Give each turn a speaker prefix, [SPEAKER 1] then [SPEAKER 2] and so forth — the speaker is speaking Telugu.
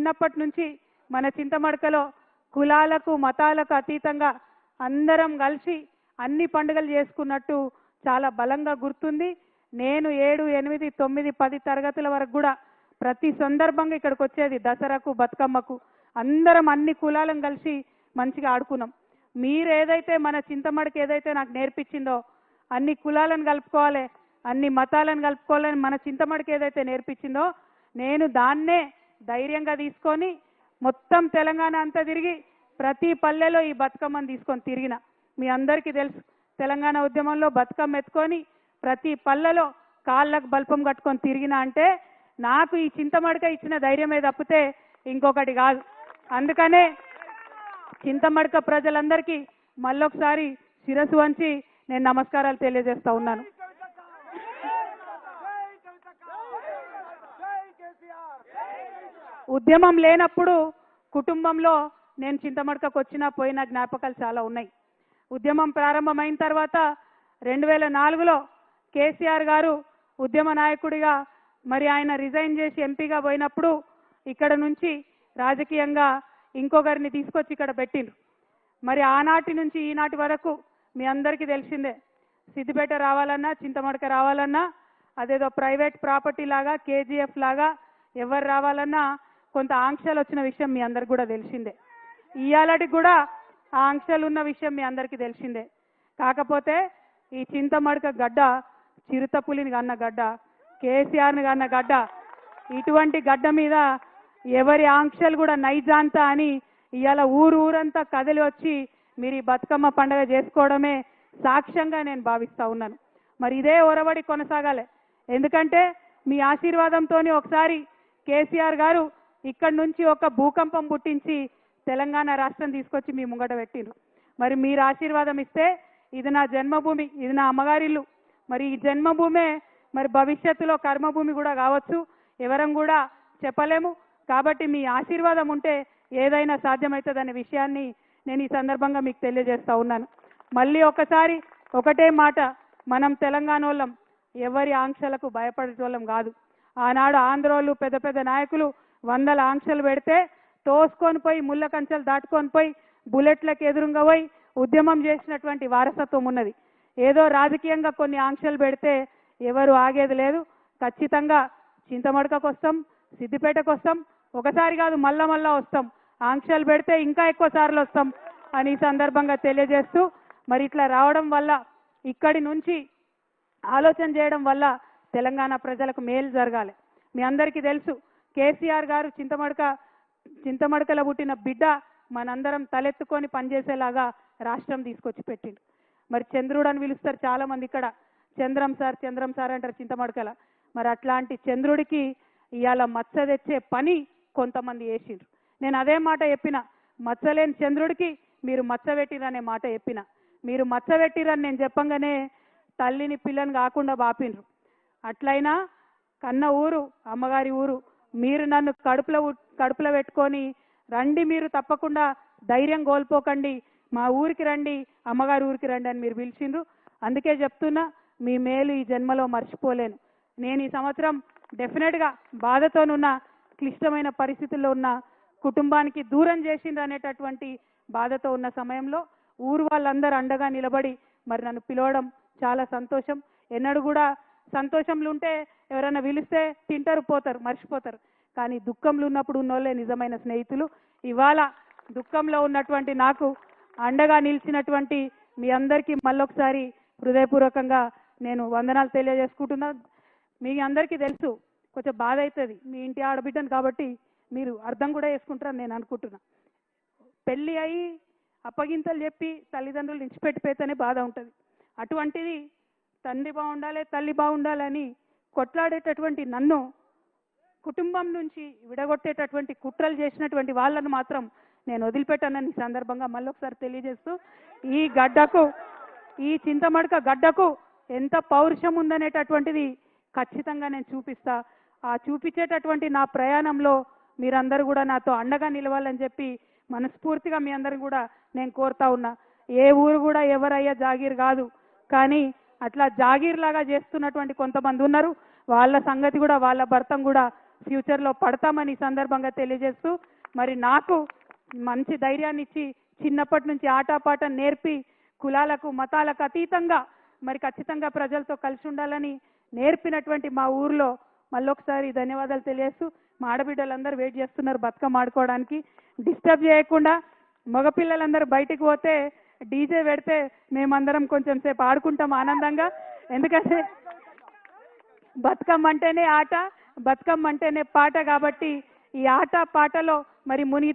[SPEAKER 1] చిన్నప్పటి నుంచి మన చింతమడకలో కులాలకు మతాలకు అతీతంగా అందరం కలిసి అన్ని పండుగలు చేసుకున్నట్టు చాలా బలంగా గుర్తుంది. నేను ఏడు ఎనిమిది తొమ్మిది పది తరగతుల వరకు కూడా ప్రతి సందర్భంగా ఇక్కడికి వచ్చేది దసరాకు బతుకమ్మకు. అందరం అన్ని కులాలను కలిసి మంచిగా ఆడుకున్నాం. మీరు ఏదైతే మన చింతమడికి ఏదైతే నాకు నేర్పించిందో అన్ని కులాలను కలుపుకోవాలి అన్ని మతాలను కలుపుకోవాలని మన చింతమడికి ఏదైతే నేర్పించిందో నేను దాన్నే ధైర్యంగా తీసుకొని మొత్తం తెలంగాణ అంతా తిరిగి ప్రతి పల్లెలో ఈ బతుకమ్మను తీసుకొని తిరిగిన. మీ అందరికీ తెలుసు తెలంగాణ ఉద్యమంలో బతుకమ్మ ఎత్తుకొని ప్రతి పల్లెలో కాళ్ళకు బల్పం కట్టుకొని తిరిగిన అంటే నాకు ఈ చింతమడక ఇచ్చిన ధైర్యమే తప్పితే ఇంకొకటి కాదు. అందుకనే చింతమడక ప్రజలందరికీ మళ్ళొకసారి శిరస్సు వంచి నేను నమస్కారాలు తెలియజేస్తా ఉన్నాను. ఉద్యమం లేనప్పుడు కుటుంబంలో నేను చింతమడకకు వచ్చిన పోయిన జ్ఞాపకాలు చాలా ఉన్నాయి. ఉద్యమం ప్రారంభమైన తర్వాత రెండు వేల నాలుగులో కేసీఆర్ గారు ఉద్యమ నాయకుడిగా మరి ఆయన రిజైన్ చేసి ఎంపీగా పోయినప్పుడు ఇక్కడ నుంచి రాజకీయంగా ఇంకొకరిని తీసుకొచ్చి ఇక్కడ పెట్టిండ్రు. మరి ఆనాటి నుంచి ఈనాటి వరకు మీ అందరికీ తెలిసిందే సిద్దిపేట రావాలన్నా చింతమడక రావాలన్నా అదేదో ప్రైవేట్ ప్రాపర్టీ లాగా కేజీఎఫ్ లాగా ఎవరు రావాలన్నా కొంత ఆంక్షలు వచ్చిన విషయం మీ అందరికి కూడా తెలిసిందే. ఇవాళకి కూడా ఆంక్షలు ఉన్న విషయం మీ అందరికీ తెలిసిందే. కాకపోతే ఈ చింతమడక గడ్డ చిరుతపులిని కన్న గడ్డ కేసీఆర్ని కన్న గడ్డ ఇటువంటి గడ్డ మీద ఎవరి ఆంక్షలు కూడా నైజాంత అని ఇవాళ ఊరు ఊరంతా కదిలి వచ్చి మీరు ఈ బతుకమ్మ పండగ చేసుకోవడమే సాక్ష్యంగా నేను భావిస్తా ఉన్నాను. మరి ఇదే ఒరబడి కొనసాగాలి. ఎందుకంటే మీ ఆశీర్వాదంతోని ఒకసారి కేసీఆర్ గారు ఇక్కడ నుంచి ఒక భూకంపం పుట్టించి తెలంగాణ రాష్ట్రం తీసుకొచ్చి మీ ముంగట పెట్టిండ్రు మరి మీరు ఆశీర్వాదం ఇస్తే ఇది నా జన్మభూమి ఇది నా అమ్మగారిల్లు మరి ఈ జన్మభూమే మరి భవిష్యత్తులో కర్మభూమి కూడా కావచ్చు ఎవరం కూడా చెప్పలేము. కాబట్టి మీ ఆశీర్వాదం ఉంటే ఏదైనా సాధ్యమవుతుందనే విషయాన్ని నేను ఈ సందర్భంగా మీకు తెలియజేస్తా ఉన్నాను. మళ్ళీ ఒకసారి ఒకటే మాట మనం తెలంగాణ వాళ్ళం ఎవరి ఆంక్షలకు భయపడేటోళ్ళం కాదు. ఆనాడు ఆంధ్రోళ్ళు పెద్ద పెద్ద నాయకులు వందల ఆంక్షలు పెడితే తోసుకొని పోయి ముళ్ళ కంచెలు దాటుకొని పోయి బుల్లెట్లకు ఎదురుగా పోయి ఉద్యమం చేసినటువంటి వారసత్వం ఉన్నది. ఏదో రాజకీయంగా కొన్ని ఆంక్షలు పెడితే ఎవరు ఆగేది లేదు. ఖచ్చితంగా చింతమడకకు వస్తాం సిద్దిపేటకు వస్తాం ఒకసారి కాదు మళ్ళా మళ్ళా వస్తాం. ఆంక్షలు పెడితే ఇంకా ఎక్కువ సార్లు వస్తాం అని ఈ సందర్భంగా తెలియజేస్తూ మరి ఇట్లా రావడం వల్ల ఇక్కడి నుంచి ఆలోచన చేయడం వల్ల తెలంగాణ ప్రజలకు మేలు జరగాలి. మీ అందరికీ తెలుసు కేసీఆర్ గారు చింతమడక చింతమడకలో పుట్టిన బిడ్డ మనందరం తలెత్తుకొని పనిచేసేలాగా రాష్ట్రం తీసుకొచ్చి పెట్టిండు. మరి చంద్రుడు అని పిలుస్తారు చాలా మంది ఇక్కడ. చంద్రం సార్ చంద్రం సార్ అంటారు చింతమడకల. మరి అట్లాంటి చంద్రుడికి ఇవాళ మచ్చ తెచ్చే పని కొంతమంది వేసిండ్రు నేను అదే మాట చెప్పిన మచ్చలేని చంద్రుడికి మీరు మచ్చ మాట చెప్పిన. మీరు మచ్చ నేను చెప్పంగానే తల్లిని పిల్లని కాకుండా బాపిండ్రు. అట్లయినా కన్న ఊరు అమ్మగారి ఊరు మీరు నన్ను కడుపులో కడుపులో పెట్టుకొని రండి మీరు తప్పకుండా ధైర్యం కోల్పోకండి. మా ఊరికి రండి అమ్మగారి ఊరికి రండి అని మీరు పిలిచిండ్రు. అందుకే చెప్తున్నా మీ మేలు ఈ జన్మలో మర్చిపోలేను. నేను ఈ సంవత్సరం డెఫినెట్గా బాధతోనున్న క్లిష్టమైన పరిస్థితుల్లో ఉన్న కుటుంబానికి దూరం చేసిండ్రు అనేటటువంటి బాధతో ఉన్న సమయంలో ఊరు వాళ్ళందరూ అండగా నిలబడి మరి నన్ను పిలవడం చాలా సంతోషం. ఎన్నడూ కూడా సంతోషంలో ఉంటే ఎవరైనా పిలిస్తే తింటారు పోతారు మర్చిపోతారు. కానీ దుఃఖంలో ఉన్నప్పుడు ఉన్నోళ్ళే నిజమైన స్నేహితులు. ఇవాళ దుఃఖంలో ఉన్నటువంటి నాకు అండగా నిలిచినటువంటి మీ అందరికీ మళ్ళొకసారి హృదయపూర్వకంగా నేను వందనాలు తెలియజేసుకుంటున్నా. మీ అందరికీ తెలుసు కొంచెం బాధ అవుతుంది మీ ఇంటి ఆడబిడ్డను కాబట్టి మీరు అర్థం కూడా చేసుకుంటారని నేను అనుకుంటున్నా. పెళ్ళి అయి అప్పగింతలు చెప్పి తల్లిదండ్రులు ఇచ్చిపెట్టిపోతేనే బాధ ఉంటుంది. అటువంటిది తండ్రి బాగుండాలి తల్లి బాగుండాలని కొట్లాడేటటువంటి నన్ను కుటుంబం నుంచి విడగొట్టేటటువంటి కుట్రలు చేసినటువంటి వాళ్ళను మాత్రం నేను వదిలిపెట్టానని ఈ సందర్భంగా మళ్ళొకసారి తెలియజేస్తూ ఈ గడ్డకు ఈ చింతమడక గడ్డకు ఎంత పౌరుషం ఉందనేటటువంటిది ఖచ్చితంగా నేను చూపిస్తా. ఆ చూపించేటటువంటి నా ప్రయాణంలో మీరందరూ కూడా నాతో అండగా నిలవాలని చెప్పి మనస్ఫూర్తిగా మీ అందరిని కూడా నేను కోరుతా ఉన్నా. ఏ ఊరు కూడా ఎవరయ్యా జాగీర్ కాదు. కానీ అట్లా జాగీర్లాగా చేస్తున్నటువంటి కొంతమంది ఉన్నారు. వాళ్ళ సంగతి కూడా వాళ్ళ భర్తం కూడా ఫ్యూచర్లో పడతామని ఈ సందర్భంగా తెలియజేస్తూ మరి నాకు మంచి ధైర్యాన్ని ఇచ్చి చిన్నప్పటి నుంచి ఆటపాట నేర్పి కులాలకు మతాలకు అతీతంగా మరి ఖచ్చితంగా ప్రజలతో కలిసి ఉండాలని నేర్పినటువంటి మా ఊర్లో మళ్ళొకసారి ధన్యవాదాలు తెలియజేస్తూ మా ఆడబిడ్డలందరూ వెయిట్ చేస్తున్నారు బతుకమ్మ ఆడుకోవడానికి. డిస్టర్బ్ చేయకుండా మగపిల్లలందరూ బయటికి పోతే డీజే పెడితే మేమందరం కొంచెం సేపు ఆడుకుంటాం ఆనందంగా. ఎందుకంటే బతుకమ్మ అంటేనే ఆట బతుకమ్మ అంటేనే పాట కాబట్టి ఈ ఆట పాటలో మరి మునిగి